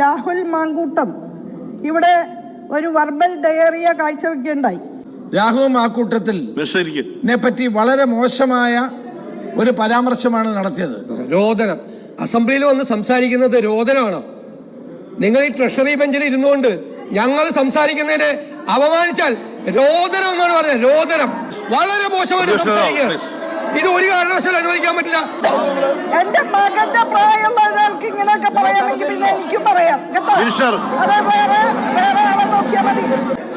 രാഹുൽ മാങ്കൂട്ടം. ഇവിടെ ഒരു വർബൽ ഡയറിയ കാഴ്ചവെക്കുകയുണ്ടായി. രാഹുൽ മാക്കൂട്ടത്തിൽ പറ്റി വളരെ മോശമായ ഒരു പരാമർശമാണ് നടത്തിയത്. രോദനം. അസംബ്ലിയിൽ വന്ന് സംസാരിക്കുന്നത് രോദനമാണോ. നിങ്ങൾ ഈ ട്രഷറി ബെഞ്ചിൽ ഇരുന്നുകൊണ്ട് ഞങ്ങൾ സംസാരിക്കുന്നതിനെ അപമാനിച്ചാൽ രോദനം എന്നാണ് പറഞ്ഞത്. രോദനം. വളരെ മോശമായിട്ട് സംസാരിക്കുക. ഇത് ഒരു കാരണവശാലും അനുവദിക്കാൻ പറ്റില്ല. എന്റെ മകന്റെ പ്രായം ഒരാൾക്ക് ഇങ്ങനെയൊക്കെ പറയാമെങ്കിൽ പിന്നെ എനിക്കും പറയാം കേട്ടോ? മിനിസ്റ്റർ. അത് വേറെ വേറെ ആളെ നോക്കിയാൽ മതി.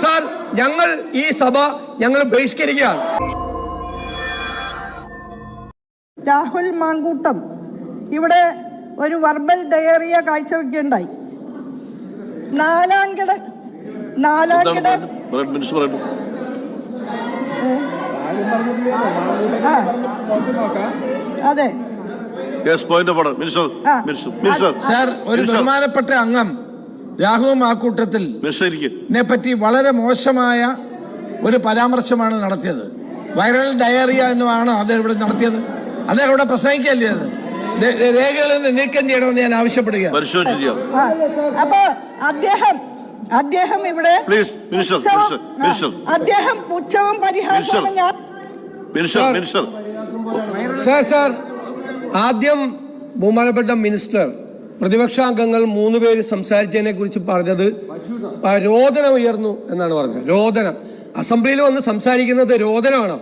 സാർ ഞങ്ങൾ ഈ സഭ ഞങ്ങൾ ബഹിഷ്കരിക്കുകയാണ്. രാഹുൽ മാങ്കൂട്ടം ഇവിടെ ഒരു വർബൽ ഡയറിയ കാഴ്ചവെക്കുകയുണ്ടായി. നാലാംകിട നാലാംകിട മിനിസ്റ്റർ പറയട്ടെ ആ അതെ yes point of order minister ആ. മിനിസ്റ്റർ മിനിസ്റ്റർ സാർ ഒരു ബഹുമാനപ്പെട്ട അംഗം രാഹുൽ ആ കൂട്ടത്തിൽ പറ്റി വളരെ മോശമായ ഒരു പരാമർശമാണ് നടത്തിയത്. വൈറൽ ഡയറിയ എന്നുമാണ് അദ്ദേഹം ഇവിടെ നടത്തിയത്. അദ്ദേഹം ഇവിടെ പ്രസംഗിക്കല്ലേ അത്? രേഖകളിൽ നിന്ന് നീക്കം ചെയ്യണമെന്ന് ഞാൻ ആവശ്യപ്പെടുകയാണ്. അപ്പൊ അദ്ദേഹം അദ്ദേഹം ഇവിടെ അദ്ദേഹം പുച്ഛവും പരിഹാസവും ഞാൻ minister sir. Minister sir sir ആദ്യം ബഹുമാനപ്പെട്ട മിനിസ്റ്റർ പ്രതിപക്ഷാംഗങ്ങൾ മൂന്ന് പേര് സംസാരിച്ചതിനെ കുറിച്ച് പറഞ്ഞത് രോദനം ഉയർന്നു എന്നാണ് പറഞ്ഞത്. രോദനം. അസംബ്ലിയിൽ വന്ന് സംസാരിക്കുന്നത് രോദനമാണോ?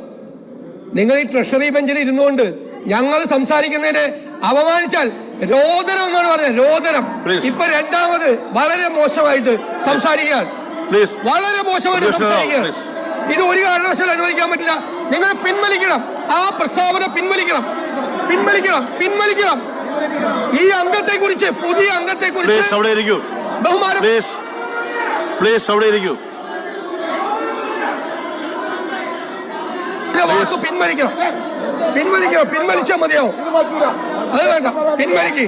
നിങ്ങൾ ഈ ട്രഷറി ബെഞ്ചിൽ ഇരുന്നുകൊണ്ട് ഞങ്ങൾ സംസാരിക്കുന്നതിനെ അപമാനിച്ചാൽ രോദനം എന്നാണ് പറഞ്ഞത് രോദനം. ഇപ്പൊ രണ്ടാമത് വളരെ മോശമായിട്ട് സംസാരിക്കാൻ പ്ലീസ് വളരെ മോശമായിട്ട് സംസാരിക്കുക ഇത് ഒരു കാരണവശാലും അനുവദിക്കാൻ പറ്റില്ല. നിങ്ങൾ പിൻവലിക്കണം. ആ പ്രസ്താവന പിൻവലിക്കണം. പിൻവലിക്കണം പിൻവലിക്കണം. ഈ അംഗത്തെ കുറിച്ച് പുതിയ അംഗത്തെ കുറിച്ച് അവിടെ ഇരിക്കൂ. ബഹുമാനം പ്ലീസ് അവിടെ ഇരിക്കൂ. പിൻവലിക്കണം. പിൻവലിക്കണം പിൻവലിച്ചാൽ മതിയാവും. അത് വേണ്ട പിൻവലിക്ക്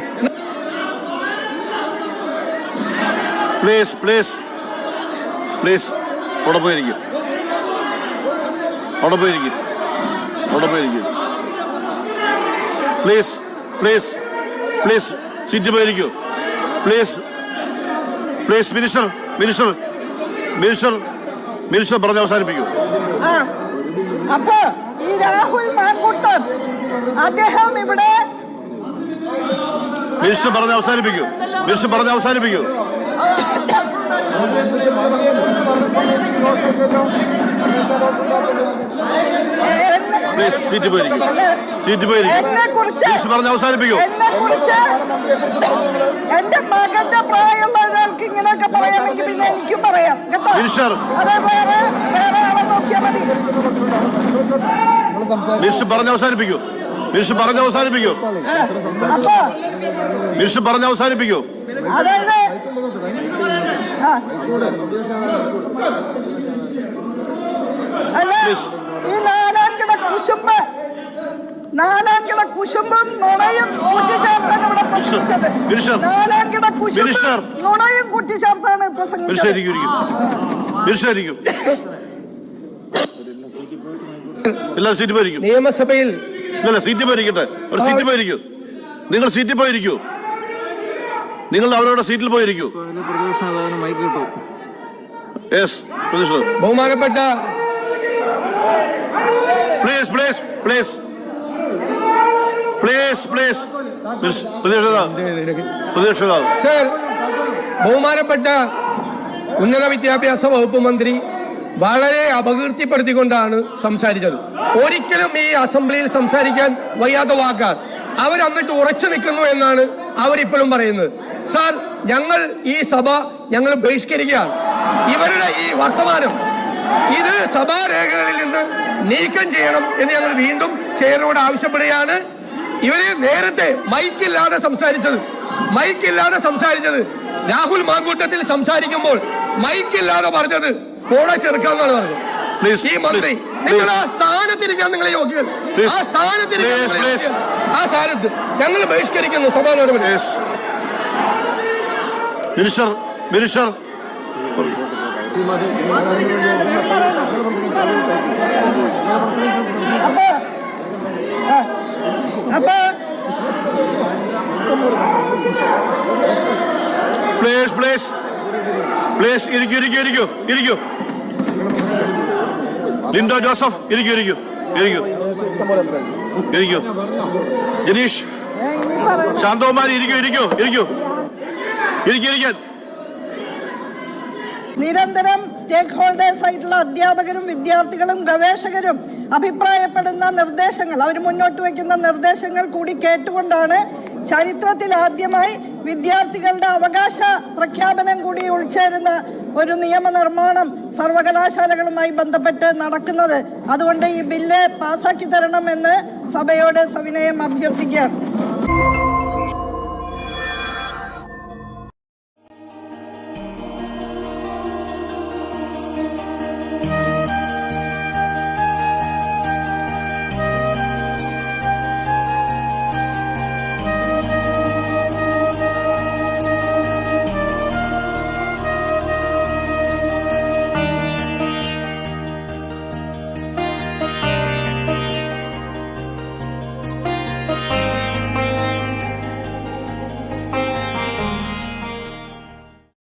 പ്ലീസ് പ്ലീസ് പ്ലീസ് അവിടെ പോയിരിക്കും. അവിടെ പോയിരിക്കും. അവിടെ പോയിരിക്കും. Please please please seat പോയിരിക്കൂ. Please please minister minister minister minister പറഞ്ഞ് അവസാനിപ്പിക്കൂ. ആ അപ്പൊ ഈ രാഹുൽ മാങ്കൂട്ടം അദ്ദേഹം ഇവിടെ മിനിസ്റ്റർ പറഞ്ഞ് അവസാനിപ്പിക്കൂ. മിനിസ്റ്റർ പറഞ്ഞ് അവസാനിപ്പിക്കൂ. സീറ്റ് പോയിരിക്കും സീറ്റ് പോയിരിക്കും മിനിസ്റ്റർ പറഞ്ഞ് അവസാനിപ്പിക്കൂ. എന്റെ മകന്റെ പ്രായം ഒരാൾക്ക് ഇങ്ങനെയൊക്കെ പറയാമെങ്കിൽ പിന്നെ എനിക്കും പറയാം. കേട്ടോ. അത് വേറെ വേറെ ആളെ നോക്കിയാൽ മതി. മിനിസ്റ്റർ പറഞ്ഞ് അവസാനിപ്പിക്കൂ. മിനിസ്റ്റർ പറഞ്ഞ് അവസാനിപ്പിക്കൂ. മിനിസ്റ്റർ പറഞ്ഞ് അവസാനിപ്പിക്കൂ. ഈ നാലാം കിട കുശുമ്പ് നാലാം കിട കുശുമ്പും നുണയും കൂട്ടിച്ചേർത്താണ് ഇവിടെ പ്രസംഗിച്ചത്. മിനിസ്റ്റർ. നാലാം കിട കുശുമ്പ്. നുണയും കൂട്ടിച്ചേർത്താണ് പ്രസംഗിച്ചത്. എല്ലാവരും സീറ്റ് പോയിരിക്കും. നിയമസഭയിൽ ഇല്ലല്ല സീറ്റിൽ പോയിരിക്കട്ടെ. ഒരു സീറ്റിൽ പോയിരിക്കൂ. നിങ്ങൾ സീറ്റിൽ പോയിരിക്കൂ. നിങ്ങൾ അവരവരുടെ സീറ്റിൽ പോയിരിക്കൂ. യെസ് ബഹുമാനപ്പെട്ട please please please please please ബഹുമാനപ്പെട്ട ഉന്നത വിദ്യാഭ്യാസ വകുപ്പ് മന്ത്രി വളരെ അപകീർത്തിപ്പെടുത്തിക്കൊണ്ടാണ് സംസാരിച്ചത്. ഒരിക്കലും ഈ അസംബ്ലിയിൽ സംസാരിക്കാൻ വയ്യാത്ത വാക്കാണ് അവർ എന്നിട്ട് ഉറച്ചു നിൽക്കുന്നു എന്നാണ് അവരിപ്പോഴും പറയുന്നത്. സാർ ഞങ്ങൾ ഈ സഭ ഞങ്ങൾ ബഹിഷ്കരിക്കുകയാണ്. ഇവരുടെ ഈ വർത്തമാനം ഇത് സഭാരേഖകളിൽ നിന്ന് നീക്കം ചെയ്യണം എന്ന് ഞങ്ങൾ വീണ്ടും ചെയറിനോട് ആവശ്യപ്പെടുകയാണ്. ഇവർ നേരത്തെ മൈക്കില്ലാതെ സംസാരിച്ചത് മൈക്കില്ലാതെ സംസാരിച്ചത്. രാഹുൽ മാങ്കൂട്ടത്തിൽ സംസാരിക്കുമ്പോൾ മൈക്കില്ലാതെ പറഞ്ഞത് കോടെ ചെറുക്കാന്നാണ് പറഞ്ഞത് ഈ മന്ത്രി നിങ്ങൾ ആ സ്ഥാനത്തിരിക്കാൻ നിങ്ങളെ യോഗ്യൻ ആ സ്ഥാനത്തിരിക്കാൻ. ആ സ്ഥാനത്ത് ഞങ്ങൾ ബഹിഷ്കരിക്കുന്നു സഭാ നടപടി minister minister please please please ഇരിക്കൂ ഇരിക്കൂ ഇരിക്കൂ ഇരിക്കൂ. ലിൻഡോ ജോസഫ് ഇരിക്കൂ ഇരിക്കൂ ഇരിക്കൂ. ഇരിക്കൂ. ജനീഷ് ശാന്തകുമാരി ഇരിക്കൂ ഇരിക്കൂ ഇരിക്കൂ. ഇരിക്കൂ ഇരിക്കാൻ നിരന്തരം സ്റ്റേക്ക് ഹോൾഡേഴ്സ് ആയിട്ടുള്ള അധ്യാപകരും വിദ്യാർത്ഥികളും ഗവേഷകരും അഭിപ്രായപ്പെടുന്ന നിർദ്ദേശങ്ങൾ അവർ മുന്നോട്ട് വയ്ക്കുന്ന നിർദ്ദേശങ്ങൾ കൂടി കേട്ടുകൊണ്ടാണ് ചരിത്രത്തിൽ ആദ്യമായി വിദ്യാർത്ഥികളുടെ അവകാശ പ്രഖ്യാപനം കൂടി ഉൾച്ചേരുന്ന ഒരു നിയമനിർമ്മാണം സർവകലാശാലകളുമായി ബന്ധപ്പെട്ട് നടക്കുന്നത്. അതുകൊണ്ട് ഈ ബില്ല് പാസാക്കി തരണമെന്ന് സഭയോട് സവിനയം അഭ്യർത്ഥിക്കുകയാണ്.